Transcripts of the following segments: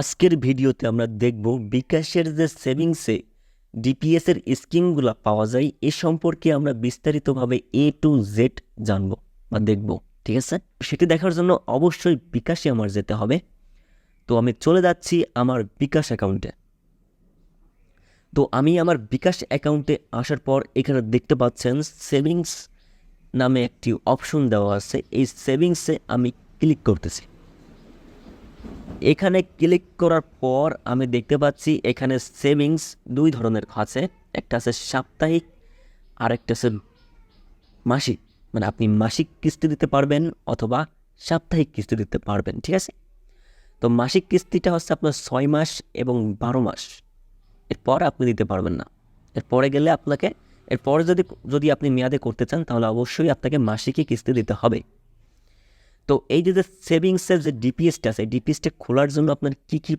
আজকের ভিডিওতে আমরা দেখব বিকাশের যে সেভিংসে ডিপিএসের স্কিমগুলো পাওয়া যায়, এ সম্পর্কে আমরা বিস্তারিতভাবে এ টু জেড জানব বা দেখব, ঠিক আছে? সেটি দেখার জন্য অবশ্যই বিকাশে আমার যেতে হবে। তো আমি চলে যাচ্ছি আমার বিকাশ অ্যাকাউন্টে। তো আমি আমার বিকাশ অ্যাকাউন্টে আসার পর এখানে দেখতে পাচ্ছেন সেভিংস নামে একটি অপশন দেওয়া আছে। এই সেভিংসে আমি ক্লিক করতেছি। এখানে ক্লিক করার পর আমি দেখতে পাচ্ছি এখানে সেভিংস দুই ধরনের আছে। একটা আছে সাপ্তাহিক আর একটা আছে মাসিক। মানে আপনি মাসিক কিস্তি দিতে পারবেন অথবা সাপ্তাহিক কিস্তি দিতে পারবেন, ঠিক আছে? তো মাসিক কিস্তিটা হচ্ছে আপনার ছয় মাস এবং বারো মাস। এরপর আপনি দিতে পারবেন না। এরপরে গেলে আপনাকে, এরপরে যদি যদি আপনি মেয়াদে করতে চান তাহলে অবশ্যই আপনাকে মাসিকই কিস্তি দিতে হবে। তো এই যে সেভিংসের যে ডিপিএসটা আছে ডিপিএসটা খোলার জন্য আপনার কী কী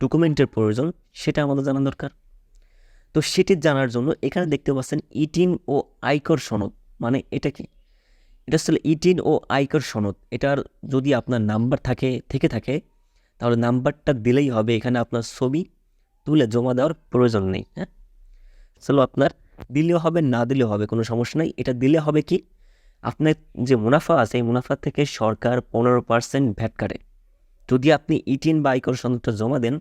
ডকুমেন্টের প্রয়োজন, সেটা আমাদের জানা দরকার। তো সেটি জানার জন্য এখানে দেখতে পাচ্ছেন ইটিন ও আয়কর সনদ মানে এটা কি? এটা আসলে ইটিন ও আয়কর সনদ, এটার যদি আপনার নাম্বার থাকে, থেকে থাকে, তাহলে নাম্বারটা দিলেই হবে এখানে আপনার ছবি তুলে জমা দেওয়ার প্রয়োজন নেই হ্যাঁ? চলো আপনার দিলেও হবে, না দিলেও হবে, কোনো সমস্যা নেই। এটা দিলে হবে কি? আপনার যে মুনাফা আছে এই মুনাফা থেকে সরকার পনেরো পার্সেন্ট ভ্যাট কাটে। যদি আপনি ইটিন বা আয়কর সনদটা জমা দেন,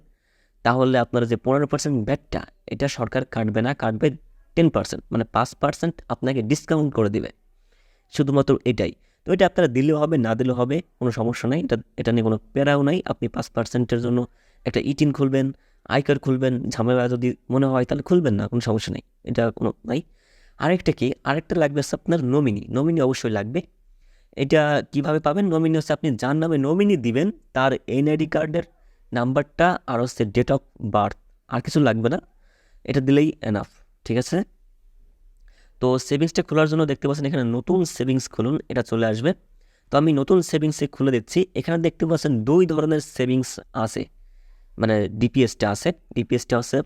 তাহলে আপনার যে পনেরো পার্সেন্ট ভ্যাটটা, এটা সরকার কাটবে না, কাটবে টেন পার্সেন্ট মানে পাঁচ পার্সেন্ট আপনাকে ডিসকাউন্ট করে দিবে। শুধুমাত্র এটাই। তো এটা আপনারা দিলেও হবে, না দিলেও হবে, কোনো সমস্যা নেই। এটা এটা নিয়ে কোনো প্যারাও নাই। আপনি পাঁচ পার্সেন্টের জন্য একটা ইটিন খুলবেন, আয়কর খুলবেন, ঝামেলা যদি মনে হয়, তাহলে খুলবেন না, কোনো সমস্যা নেই। এটা কোনো নাই আরেকটা কি? আরেকটা লাগবে হচ্ছে আপনার নমিনি নমিনি অবশ্যই লাগবে। এটা কীভাবে পাবেন? নমিনি হচ্ছে আপনি যার নামে নমিনি দিবেন, তার এনআইডি কার্ডের নাম্বারটা আর হচ্ছে ডেট অফ বার্থ আর কিছু লাগবে না। এটা দিলেই এনাফ ঠিক আছে? তো সেভিংসটা খোলার জন্য দেখতে পাচ্ছেন এখানে নতুন সেভিংস খুলুন। এটা চলে আসবে। তো আমি নতুন সেভিংসে খুলে দিচ্ছি। এখানে দেখতে পাচ্ছেন দুই ধরনের সেভিংস আছে। মানে ডিপিএসটা আছে। ডিপিএসটা হচ্ছে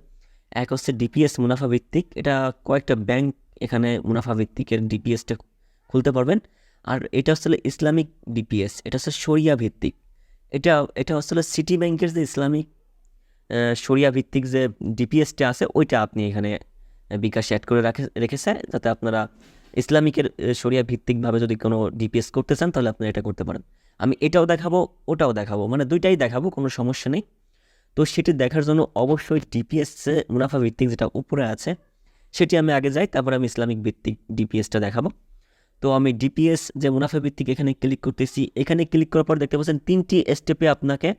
এক হচ্ছে ডিপিএস মুনাফা ভিত্তিক এটা কয়েকটা ব্যাংক এখানে মুনাফা ভিত্তিকের ডিপিএসটা খুলতে পারবেন। আর এটা আসলে ইসলামিক ডিপিএস এটা হচ্ছে শরিয়া ভিত্তিক। এটা এটা হচ্ছে সিটি ব্যাংকের যে ইসলামিক শরিয়া ভিত্তিক যে ডিপিএসটা আছে, ওইটা আপনি এখানে বিকাশ অ্যাড করে রাখে রেখেছে যাতে আপনারা ইসলামিকের শরিয়া ভিত্তিকভাবে যদি কোনো ডিপিএস করতে চান, তাহলে আপনারা এটা করতে পারেন। আমি এটাও দেখাবো, ওটাও দেখাবো মানে দুইটাই দেখাবো, কোনো সমস্যা নেই। তো সেটি দেখার জন্য অবশ্যই ডিপিএস মুনাফা ভিত্তিক যেটা উপরে আছে সেটি আমি আগে যাই, তারপর আমি ইসলামিক ভিত্তিক ডিপিএসটা দেখাবো। তো আমি ডিপিএস যে মুনাফা ভিত্তিক এখানে ক্লিক করতেছি, এখানে ক্লিক করার পর দেখতে পাচ্ছেন তিনটি স্টেপে আপনাকে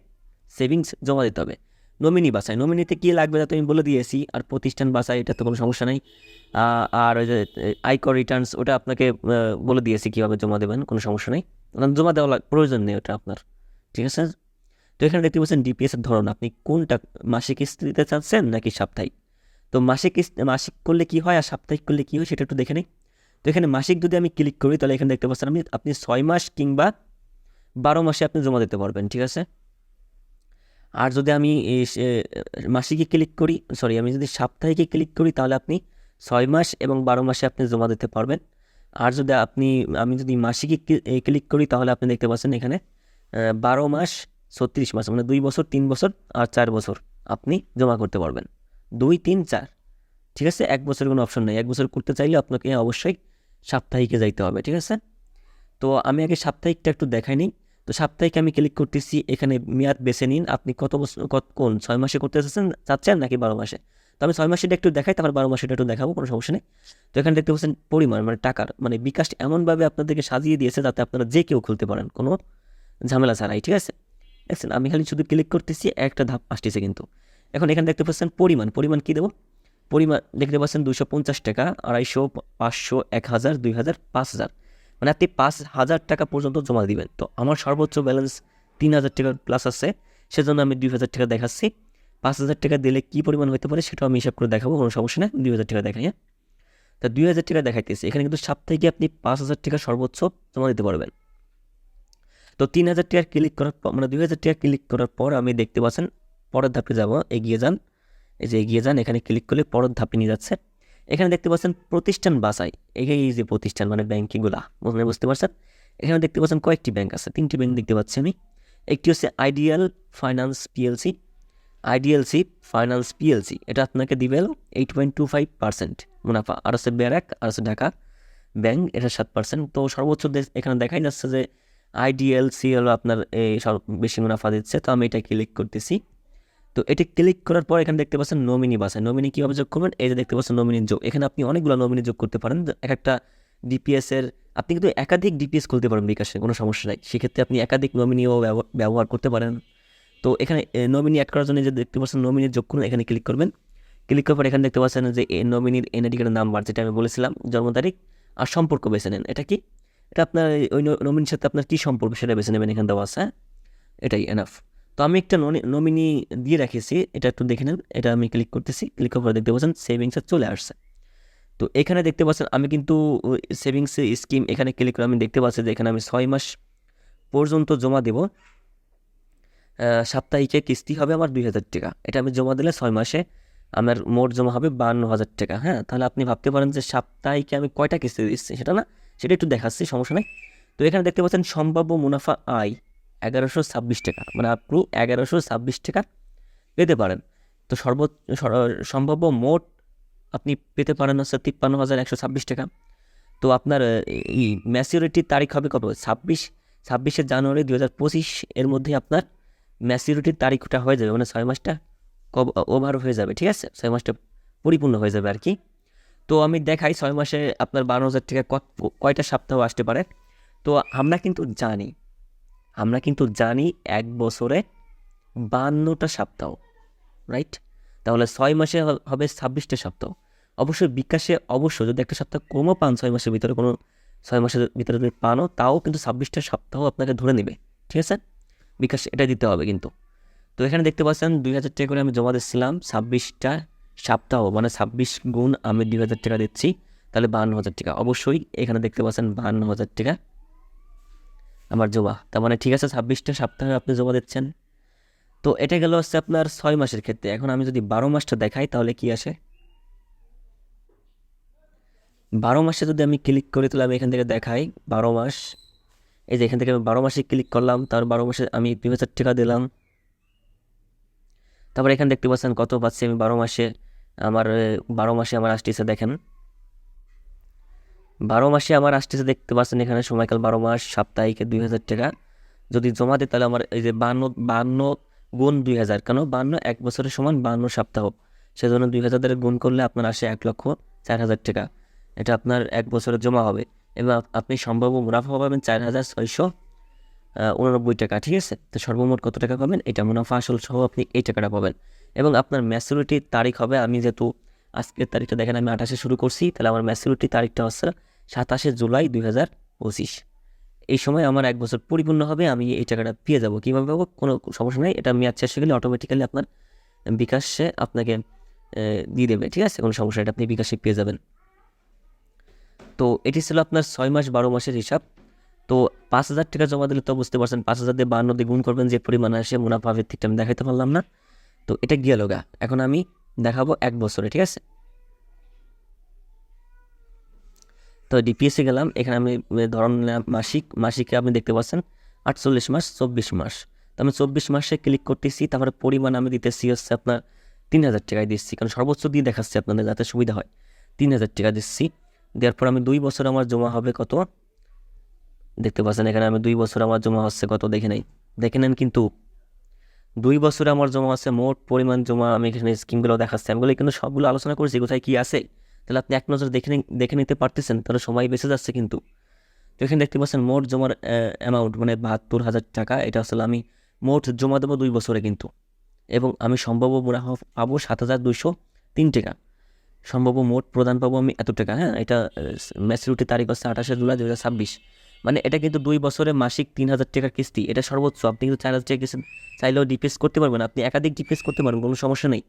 সেভিংস জমা দিতে হবে। নমিনি বাসায় নমিনিতে কী লাগবে তা আমি বলে দিয়েছি, আর প্রতিষ্ঠান বাসায় এটা তো কোনো সমস্যা নেই। আর ওই যে আয়কর রিটার্নস ওটা আপনাকে বলে দিয়েছি কীভাবে জমা দেবেন, কোনো সমস্যা নেই। জমা দেওয়া প্রয়োজন নেই ওটা আপনার, ঠিক আছে? তো এখানে দেখতে পাচ্ছেন ডিপিএসের ধরন, আপনি কোনটা মাসিক কিস্তি দিতে চাচ্ছেন নাকি সাপ্তাহিক? তো মাসিক মাসিক করলে কি হয় আর সাপ্তাহিক করলে কি হয় সেটা একটু দেখে নিই। তো এখানে মাসিক যদি আমি ক্লিক করি তাহলে এখানে দেখতে পাচ্ছেন আমি আপনি ছয় মাস কিংবা বারো মাসে আপনি জমা দিতে পারবেন, ঠিক আছে? আর যদি আমি মাসিকে ক্লিক করি, সরি, আমি যদি সাপ্তাহিকে ক্লিক করি তাহলে আপনি ছয় মাস এবং বারো মাসে আপনি জমা দিতে পারবেন। আর যদি আপনি, আমি যদি মাসিকে ক্লিক করি তাহলে আপনি দেখতে পাচ্ছেন এখানে বারো মাস ছত্রিশ মাস মানে দুই বছর, তিন বছর আর চার বছর আপনি জমা করতে পারবেন। দুই, তিন, চার। ঠিক আছে? এক বছরের কোনো অপশন নেই। এক বছর করতে চাইলে আপনাকে অবশ্যই সাপ্তাহিকে যাইতে হবে, ঠিক আছে? তো আমি আগে সাপ্তাহিকটা একটু দেখাই নিই। তো সাপ্তাহিক আমি ক্লিক করতেছি, এখানে মেয়াদ বেছে নিন। আপনি কত বছর কত, কোন, ছয় মাসে করতে চাচ্ছেন চাচ্ছেন নাকি বারো মাসে? তো আমি ছয় মাসেটা একটু দেখাই, তারপর বারো মাসেটা একটু দেখাবো, কোনো সমস্যা নেই। তো এখানে দেখতে পাচ্ছেন পরিমাণ মানে টাকার মানে বিকাশ এমনভাবে আপনাদেরকে সাজিয়ে দিয়েছে যাতে আপনারা যে কেউ খুলতে পারেন, কোনো ঝামেলা ছাড়াই, ঠিক আছে? দেখছেন, আমি খালি শুধু ক্লিক করতেছি, একটা ধাপ আসতেছে কিন্তু। এখন এখানে দেখতে পাচ্ছেন পরিমাণ। পরিমাণ কী দেবো? পরিমাণ দেখতে পাচ্ছেন দুশো পঞ্চাশ টাকা, আড়াইশো, পাঁচশো এক হাজার দুই হাজার পাঁচ হাজার মানে আপনি পাঁচ হাজার টাকা পর্যন্ত জমা দিবেন। তো আমার সর্বোচ্চ ব্যালেন্স তিন হাজার টাকা প্লাস আছে, সেজন্য আমি দুই হাজার টাকা দেখাচ্ছি। পাঁচ হাজার টাকা দিলে কী পরিমাণ হতে পারে সেটাও আমি হিসাব করে দেখাবো, কোনো সমস্যা নেই দুই হাজার টাকা দেখাই হ্যাঁ? তা দুই হাজার টাকা দেখাইতেছি। এখানে কিন্তু সাপ্তাহিকে আপনি পাঁচ হাজার টাকা সর্বোচ্চ জমা দিতে পারবেন। তো তিন হাজার টাকা ক্লিক করার পর মানে দুই হাজার টাকা ক্লিক করার পর আমি দেখতে পাচ্ছেন পরের ধাপে যাব, এগিয়ে যান। এই যে এগিয়ে যান, এখানে ক্লিক করলে পরের ধাপে নিয়ে যাচ্ছে। এখানে দেখতে পাচ্ছেন প্রতিষ্ঠান বাসাই এই যে প্রতিষ্ঠান মানে ব্যাংকিংগুলা বুঝলে, বুঝতে পারছেন? এখানে দেখতে পাচ্ছেন কয়েকটি ব্যাংক আছে, তিনটি ব্যাংক দেখতে পাচ্ছি আমি। একটি হচ্ছে ideal finance PLC IDLC finance PLC এটা আপনাকে দিবে eight point two five percent মুনাফা। আর হচ্ছে ব্যারাক আর হচ্ছে ঢাকা ব্যাংক এটা সাত পার্সেন্ট তো সর্বোচ্চ এখানে দেখাই যাচ্ছে যে আইডিএলসি হলো আপনার এই সব বেশি মুনাফা দিচ্ছে। তো আমি এটা ক্লিক করতেছি। তো এটি ক্লিক করার পর এখানে দেখতে পাচ্ছেন নমিনি বাসায় নমিনি কীভাবে যোগ করবেন? এই যে দেখতে পাচ্ছেন নমিনি যোগ। এখানে আপনি অনেকগুলো নমিনি যোগ করতে পারেন। এক একটা ডিপিএস এর, আপনি কিন্তু একাধিক ডিপিএস খুলতে পারেন বিকাশে, কোনো সমস্যা নাই। সেক্ষেত্রে আপনি একাধিক নমিনিও ব্যবহার করতে পারেন। তো এখানে নমিনি অ্যাড করার জন্য যে দেখতে পাচ্ছেন নমিনি যোগ করুন, এখানে ক্লিক করবেন। ক্লিক করার পর এখানে দেখতে পাচ্ছেন যে নমিনির এনআইডি কার্ডের নাম্বার যেটা আমি বলেছিলাম, জন্ম তারিখ আর সম্পর্ক বেছে নেন। এটা কি? এটা আপনার, ওই নমিনির সাথে আপনার কী সম্পর্ক, সেটা বেছে নেবেন, এখানে দেওয়া আছে হ্যাঁ? এটাই এনাফ তো আমি একটা নমিনি দিয়ে রেখেছি। এটা একটু দেখে নেন। এটা আমি ক্লিক করতেছি। ক্লিক করার দেখতে পাচ্ছেন সেভিংসে চলে আসছে। তো এখানে দেখতে পাচ্ছেন আমি কিন্তু সেভিংস স্কিম এখানে ক্লিক করে আমি দেখতে পাচ্ছি যে এখানে আমি ছয় মাস পর্যন্ত জমা দেব। সাপ্তাহিকে কিস্তি হবে আমার দুই হাজার টাকা। এটা আমি জমা দিলে ছয় মাসে আমার মোট জমা হবে বান্ন হাজার টাকা। হ্যাঁ তাহলে আপনি ভাবতে পারেন যে সাপ্তাহিকে আমি কয়টা কিস্তি দিচ্ছি? সেটা না, সেটা একটু দেখাচ্ছি, সমস্যা নেই। তো এখানে দেখতে পাচ্ছেন সম্ভাব্য মুনাফা আয়। এগারোশো ছাব্বিশ টাকা মানে আপনি এগারোশো ছাব্বিশ টাকা পেতে পারেন। তো সর্ব সর- সম্ভাব্য মোট আপনি পেতে পারেন হচ্ছে তিপ্পান্ন হাজার একশো ছাব্বিশ টাকা। তো আপনার এই ম্যাচিউরিটির তারিখ হবে কত? ছাব্বিশ, ছাব্বিশে জানুয়ারি দু হাজার পঁচিশ, এর মধ্যে আপনার ম্যাচিউরিটির তারিখটা হয়ে যাবে মানে ছয় মাসটা ওভার হয়ে যাবে, ঠিক আছে? ছয় মাসটা পরিপূর্ণ হয়ে যাবে আর কি তো আমি দেখাই ছয় মাসে আপনার বারো হাজার টাকা কয়টা সপ্তাহ আসতে পারে। তো আমরা কিন্তু জানি আমরা কিন্তু জানি এক বছরে বান্নটা সপ্তাহ রাইট তাহলে ছয় মাসে হবে ছাব্বিশটা সপ্তাহ। অবশ্যই বিকাশে অবশ্য যদি একটা সপ্তাহ কমও পান ছয় মাসের ভিতরে, কোনো ছয় মাসের ভিতরে যদি পানও, তাও কিন্তু ছাব্বিশটা সপ্তাহ আপনাকে ধরে নেবে, ঠিক আছে? বিকাশ এটা দিতে হবে কিন্তু। তো এখানে দেখতে পাচ্ছেন দুই হাজার টাকা করে আমি জমা দিচ্ছিলাম, ছাব্বিশটা সপ্তাহ মানে ছাব্বিশ গুণ আমি দুই হাজার টাকা দিচ্ছি, তাহলে বাহান্ন হাজার টাকা। অবশ্যই এখানে দেখতে পাচ্ছেন বাহান্ন হাজার টাকা। আমার জমা তার মানে ঠিক আছে, ছাব্বিশটা সপ্তাহে আপনি জমা দিচ্ছেন। তো এটা গেল হচ্ছে আপনার ছয় মাসের ক্ষেত্রে। এখন আমি যদি বারো মাসটা দেখাই, তাহলে কি আসে? বারো মাসে যদি আমি ক্লিক করি, তাহলে আমি এখান থেকে দেখাই বারো মাস। এই যে এখান থেকে আমি বারো মাসে ক্লিক করলাম, তার বারো মাসে আমি দুই হাজার টাকা দিলাম। তারপর এখানে দেখতে পাচ্ছেন কত পাচ্ছি আমি বারো মাসে? আমার বারো মাসে আমার আসতেছে, দেখেন। বারো মাসে আমার আসতেছে, দেখতে পাচ্ছেন এখানে সময়কাল বারো মাস, সাপ্তাহিকে দুই হাজার টাকা। যদি জমা দিই তাহলে আমার এই যে বান্ন বান্ন গুণ দুই হাজার, কেন? বান্ন এক বছরের সমান বান্ন সপ্তাহ। সেজন্য দুই হাজার দ্বারা গুণ করলে আপনার আসে এক লক্ষ চার হাজার টাকা। এটা আপনার এক বছরে জমা হবে এবং আপনি সম্ভাব্য মুনাফা পাবেন চার হাজার ছয়শো উননব্বই টাকা, ঠিক আছে? তো সর্বমোট কত টাকা পাবেন? এটা মুনাফা আসল সহ আপনি এই টাকাটা পাবেন। এবং আপনার ম্যাচুরিটির তারিখ হবে, আমি যেহেতু আজকের তারিখটা দেখেন, আমি আঠাশে শুরু করছি, তাহলে আমার ম্যাচুরিটি তারিখটা হচ্ছে সাতাশে জুলাই দুই হাজার পঁচিশ। এই সময় আমার এক বছর পরিপূর্ণ হবে, আমি এই টাকাটা পেয়ে যাব। কীভাবে পাবো? কোনো সমস্যা নেই, এটা মেয়াদ শেষে গেলে অটোমেটিক্যালি আপনার বিকাশে আপনাকে দিয়ে দেবে, ঠিক আছে? কোনো সমস্যা এটা আপনি বিকাশে পেয়ে যাবেন। তো এটি ছিল আপনার ছয় মাস বারো মাসের হিসাব। তো পাঁচ হাজার টাকা জমা দিলে তো বুঝতে পারছেন, পাঁচ হাজার দিয়ে বান্ন দিয়ে গুণ করবেন, যে পরিমাণ আসে, মুনাফা ভিত্তিকটা আমি দেখাইতে পারলাম না। তো এটা গিয়ে গা। এখন আমি দেখাবো এক বছরে, ঠিক আছে? তো ডিপিএসে গেলাম, এখানে আমি ধরন মাসিক, মাসিকে আপনি দেখতে পাচ্ছেন, আটচল্লিশ মাস, চব্বিশ মাস। তো আমি চব্বিশ মাসে ক্লিক করতেছি, তারপরে পরিমাণ আমি দিতেছি হচ্ছে আপনার তিন হাজার টাকায় দিচ্ছি, কারণ সর্বোচ্চ দিয়ে দেখাচ্ছি আপনাদের যাতে সুবিধা হয়। তিন হাজার টাকা দিচ্ছি, দেওয়ার পর আমি দুই বছর আমার জমা হবে কত? দেখতে পাচ্ছেন, এখানে আমি দুই বছর আমার জমা হচ্ছে কত, দেখে নেই। দেখে নেন কিন্তু দুই বছরে আমার জমা আছে, মোট পরিমাণ জমা আমি এখানে স্কিমগুলো দেখাচ্ছি। আমি কিন্তু সবগুলো আলোচনা করেছি, কোথায় কী আছে? তাহলে আপনি এক নজর দেখে দেখে নিতে পারতেছেন, তাহলে সময় বেঁচে যাচ্ছে কিন্তু। তো এখানে দেখতে পাচ্ছেন, মোট জমার অ্যামাউন্ট মানে বাহাত্তর হাজার টাকা, এটা আসলে আমি মোট জমা দেবো দুই বছরে কিন্তু। এবং আমি সম্ভাব্য মুনাফা পাবো সাত হাজার দুইশো তিন টাকা। সম্ভাব্য মোট প্রদান পাবো আমি এত টাকা হ্যাঁ? এটা ম্যাচুরিটি তারিখ হচ্ছে আঠাশে জুলাই দু হাজার ছাব্বিশ। মানে এটা কিন্তু দুই বছরে মাসিক তিন হাজার টাকার কিস্তি। এটা সর্বোচ্চ। আপনি কিন্তু চার হাজার টাকা কিস্তি চাইলেও ডিপিএস করতে পারবেন আপনি একাধিক ডিপিএস করতে পারবেন, কোনো সমস্যা নেই।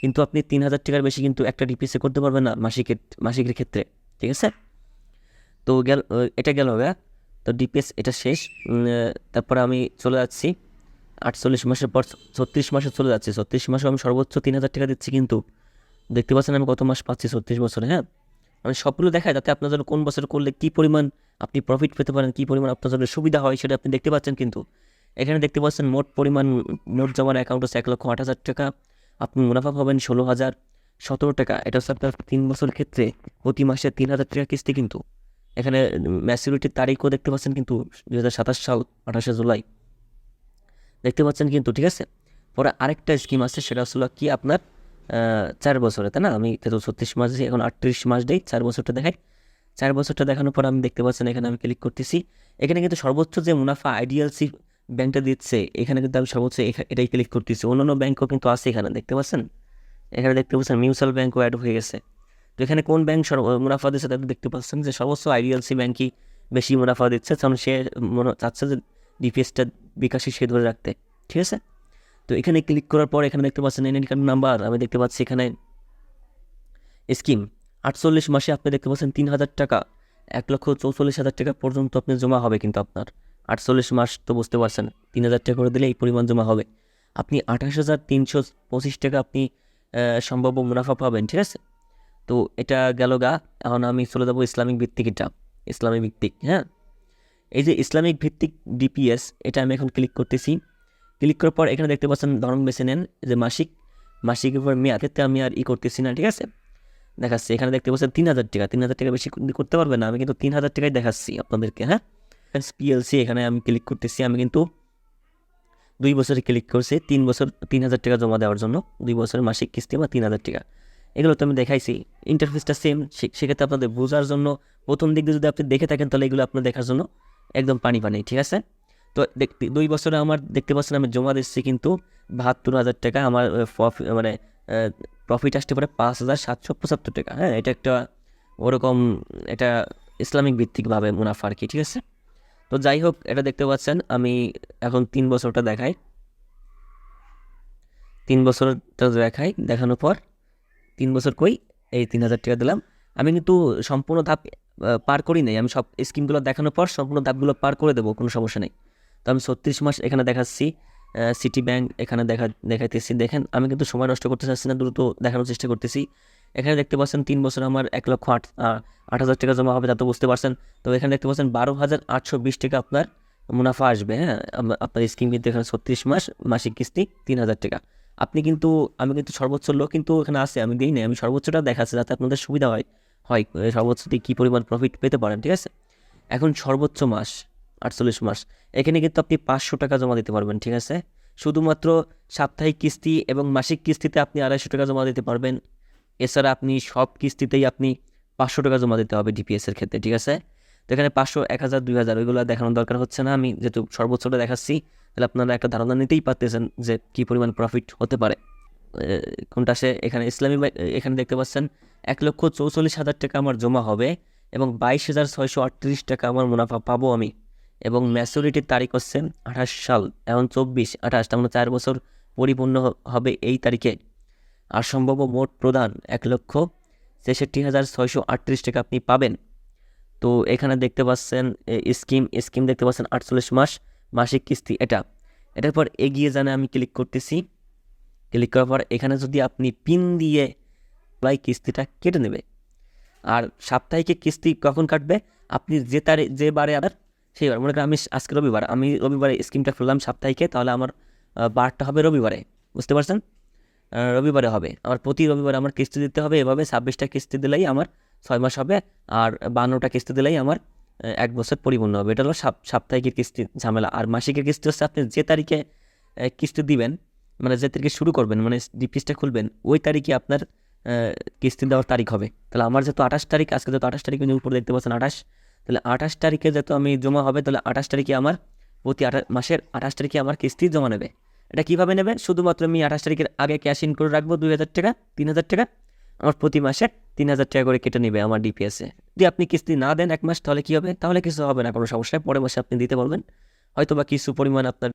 কিন্তু আপনি তিন হাজার টাকার বেশি কিন্তু একটা ডিপিএসে করতে পারবেন না মাসিকের মাসিকের ক্ষেত্রে। ঠিক আছে? তো গেল এটা গেল গা। তো ডিপিএস এটা শেষ। তারপরে আমি চলে যাচ্ছি। আটচল্লিশ মাসের পর ছত্রিশ মাসে চলে যাচ্ছে। ছত্রিশ মাসে আমি সর্বোচ্চ তিন হাজার টাকা দিচ্ছি কিন্তু। দেখতে পাচ্ছেন আমি কত মাস পাচ্ছি? ছত্রিশ বছরে হ্যাঁ? আমি সবগুলো দেখাই যাতে আপনার জন্য কোন বছর করলে কী পরিমাণ আপনি প্রফিট পেতে পারেন, কী পরিমাণ আপনার জন্য সুবিধা হয় সেটা আপনি দেখতে পাচ্ছেন কিন্তু। এখানে দেখতে পাচ্ছেন মোট পরিমাণ মোট জমার অ্যাকাউন্ট হচ্ছে এক লক্ষ আট হাজার টাকা। আপনি মুনাফা পাবেন ষোলো হাজার সতেরো টাকা। এটা হচ্ছে আপনার তিন বছর ক্ষেত্রে প্রতি মাসে তিন হাজার টাকা কিস্তি কিন্তু। এখানে ম্যাচুরিটির তারিখও দেখতে পাচ্ছেন কিন্তু দু হাজার সাতাশ সাল আঠাশে জুলাই। দেখতে পাচ্ছেন কিন্তু, ঠিক আছে? পরে আরেকটা স্কিম আছে, সেটা হলো কি আপনার চার বছরে, তাই না? আমি তো ছত্রিশ মাস এখন আটত্রিশ মাস দিই, চার বছরটা দেখাই। চার বছরটা দেখানোর পর আমি দেখতে পাচ্ছেন, এখানে আমি ক্লিক করতেছি। এখানে কিন্তু সর্বোচ্চ যে মুনাফা আইডিএলসি ব্যাংকটা দিচ্ছে, এখানে কিন্তু আমি সর্বোচ্চ এটাই ক্লিক করতেছি। অন্যান্য ব্যাংকও কিন্তু আছে এখানে, দেখতে পাচ্ছেন? এখানে দেখতে পাচ্ছেন মিউচুয়াল ব্যাংকও অ্যাড হয়ে গেছে। তো এখানে কোন ব্যাংক সর্ব, মুনাফা দিচ্ছে, তাদের দেখতে পাচ্ছেন যে সর্বোচ্চ আইডিএলসি ব্যাংকই বেশি মুনাফা দিচ্ছে। কারণ সে চাচ্ছে যে ডিপিএসটা বিকাশে সে ধরে রাখতে। ঠিক আছে? তো এখানে ক্লিক করার পর এখানে দেখতে পাচ্ছেন এনএন কার্ড নাম্বার আমি দেখতে পাচ্ছি এখানে স্কিম আটচল্লিশ মাসে আপনি দেখতে পাচ্ছেন তিন হাজার টাকা, এক লক্ষ চৌচল্লিশ হাজার টাকা পর্যন্ত আপনি জমা হবে কিন্তু আপনার। আটচল্লিশ মাস তো বুঝতে পারছেন, তিন হাজার টাকা করে দিলে এই পরিমাণ জমা হবে। আপনি আঠাশ হাজার তিনশো পঁচিশ টাকা আপনি সম্ভাব্য মুনাফা পাবেন, ঠিক আছে? তো এটা গেল গা, এখন আমি চলে যাব ইসলামিক ভিত্তিক এটা, ইসলামিক ভিত্তিক হ্যাঁ? এই যে ইসলামিক ভিত্তিক ডিপিএস এটা আমি এখন ক্লিক করতেছি। ক্লিক করার পর এখানে দেখতে পাচ্ছেন ধরন বেছে নেন যে মাসিক মাসিকের উপর মেয়াদ ক্ষেত্রে আমি আর ই করতেছি না, ঠিক আছে? দেখাচ্ছি, এখানে দেখতে পাচ্ছেন তিন হাজার টাকা, তিন হাজার টাকা বেশি করতে পারবে না, আমি কিন্তু তিন হাজার টাকাই দেখাচ্ছি আপনাদেরকে হ্যাঁ? পিএলসি এখানে আমি ক্লিক করতেছি, আমি কিন্তু দুই বছরে ক্লিক করছি, তিন বছর তিন হাজার টাকা জমা দেওয়ার জন্য, দুই বছরের মাসিক কিস্তি বা তিন হাজার টাকা। এগুলো তো আমি দেখাইছি ইন্টারফেসটা সেম সেক্ষেত্রে আপনাদের বোঝার জন্য প্রথম দিক দিয়ে যদি আপনি দেখে থাকেন, তাহলে এগুলো আপনার দেখার জন্য একদম পানি পানি, ঠিক আছে? তো দেখতে, দুই বছরে আমার, দেখতে পাচ্ছেন আমি জমা দিচ্ছি কিন্তু বাহাত্তর হাজার টাকা। আমার মানে প্রফিট আসতে পারে পাঁচ হাজার সাতশো পঁচাত্তর টাকা। হ্যাঁ এটা একটা ওরকম এটা ইসলামিক ভিত্তিকভাবে মুনাফা আর কি, ঠিক আছে? তো যাই হোক, এটা দেখতে পাচ্ছেন আমি এখন তিন বছরটা দেখাই। তিন বছরটা দেখাই, দেখানোর পর তিন বছর কই, এই তিন হাজার টাকা দিলাম। আমি কিন্তু সম্পূর্ণ ধাপ পার করি নাই। আমি সব স্কিমগুলো দেখানোর পর সম্পূর্ণ ধাপগুলো পার করে দেবো, কোনো সমস্যা নেই। তো আমি ছত্রিশ মাস এখানে দেখাচ্ছি সিটি ব্যাংক এখানে দেখা, দেখাইতেছি। দেখেন, আমি কিন্তু সময় নষ্ট করতে চাচ্ছি না, দ্রুত দেখানোর চেষ্টা করতেছি। এখানে দেখতে পাচ্ছেন তিন বছর আমার এক লক্ষ আট আট হাজার টাকা জমা হবে, তা তো বুঝতে পারছেন। তো এখানে দেখতে পাচ্ছেন বারো হাজার আটশো বিশ টাকা আপনার মুনাফা আসবে হ্যাঁ? আপনার স্কিম কিন্তু এখানে ছত্রিশ মাস, মাসিক কিস্তি তিন হাজার টাকা। আপনি কিন্তু, আমি কিন্তু সর্বোচ্চ লোক কিন্তু এখানে আছে, আমি দিই নাই, আমি সর্বোচ্চটা দেখাচ্ছি যাতে আপনাদের সুবিধা হয় হয় এ সর্বোচ্চটি কী পরিমাণ প্রফিট পেতে পারেন, ঠিক আছে? এখন সর্বোচ্চ মাস। আটচল্লিশ মাস। এখানে কিন্তু আপনি পাঁচশো টাকা জমা দিতে পারবেন, ঠিক আছে? শুধুমাত্র সাপ্তাহিক কিস্তি এবং মাসিক কিস্তিতে আপনি আড়াইশো টাকা জমা দিতে পারবেন। এছাড়া আপনি সব কিস্তিতেই আপনি পাঁচশো টাকা জমা দিতে হবে ডিপিএস এর ক্ষেত্রে, ঠিক আছে? তো এখানে পাঁচশো, এক হাজার, দুই হাজার, ওইগুলো দেখানোর দরকার হচ্ছে না। আমি যেহেতু সর্বোচ্চটা দেখাচ্ছি, তাহলে আপনারা একটা ধারণা নিতেই পারতেছেন যে কী পরিমাণ প্রফিট হতে পারে। কোনটা সে এখানে ইসলামী এখানে দেখতে পাচ্ছেন, এক লক্ষ চৌচল্লিশ হাজার টাকা আমার জমা হবে এবং বাইশ হাজার ছয়শো আটত্রিশ টাকা আমার মুনাফা পাবো আমি। এবং ম্যাচুরিটির তারিখ হচ্ছে আঠাশ সাল, এখন চব্বিশ আঠাশ, তার মানে চার বছর পরিপূর্ণ হবে এই তারিখে। আর সম্ভাব্য মোট প্রদান এক লক্ষ ছেষট্টি হাজার ছয়শো আটত্রিশ টাকা আপনি পাবেন। তো এখানে দেখতে পাচ্ছেন স্কিম স্কিম দেখতে পাচ্ছেন আটচল্লিশ মাস, মাসিক কিস্তি এটা। এটার পর এগিয়ে জানে আমি ক্লিক করতেছি। ক্লিক করার পর এখানে যদি আপনি পিন দিয়ে ভাই কিস্তিটা কেটে নেবে। আর সাপ্তাহিক কিস্তি কখন কাটবে? আপনি যে তারিখ যে বারে আবার সেইবার, মনে করেন আমি আজকে রবিবার, আমি রবিবারে স্কিমটা খুললাম সাপ্তাহিকে, তাহলে আমার বারটা হবে রবিবারে, বুঝতে পারছেন? রবিবারে হবে, আমার প্রতি রবিবারে আমার কিস্তি দিতে হবে, এভাবে ছাব্বিশটা কিস্তি দিলেই আমার ছয় মাস হবে, আর বান্নটা কিস্তি দিলেই আমার এক বছর পরিপূর্ণ হবে। এটা হলো সাপ- সাপ্তাহিকের কিস্তি ঝামেলা, আর মাসিকের কিস্তি হচ্ছে আপনি যে তারিখে কিস্তি দিবেন মানে যে তারিখে শুরু করবেন মানে ডিপিসটা খুলবেন, ওই তারিখে আপনার কিস্তি দেওয়ার তারিখ হবে। তাহলে আমার যেহেতু আঠাশ তারিখ, আজকে যেহেতু আঠাশ তারিখে উপরে দেখতে পাচ্ছেন আঠাশ তাহলে আঠাশ তারিখে যেহেতু আমি জমা হবে, তাহলে আঠাশ তারিখে আমার প্রতি আঠা, মাসের আঠাশ তারিখে আমার কিস্তি জমা নেবে। এটা কীভাবে নেবে? শুধুমাত্র আমি আঠাশ তারিখের আগে ক্যাশ ইন করে রাখব দুই হাজার টাকা, তিন হাজার টাকা। আমার প্রতি মাসে তিন হাজার টাকা করে কেটে নেবে আমার ডিপিএসে যদি আপনি কিস্তি না দেন এক মাস, তাহলে কী হবে? তাহলে কিছু হবে না, কোনো সমস্যায় পরের মাসে আপনি দিতে পারবেন। হয়তো বা কিছু পরিমাণ আপনার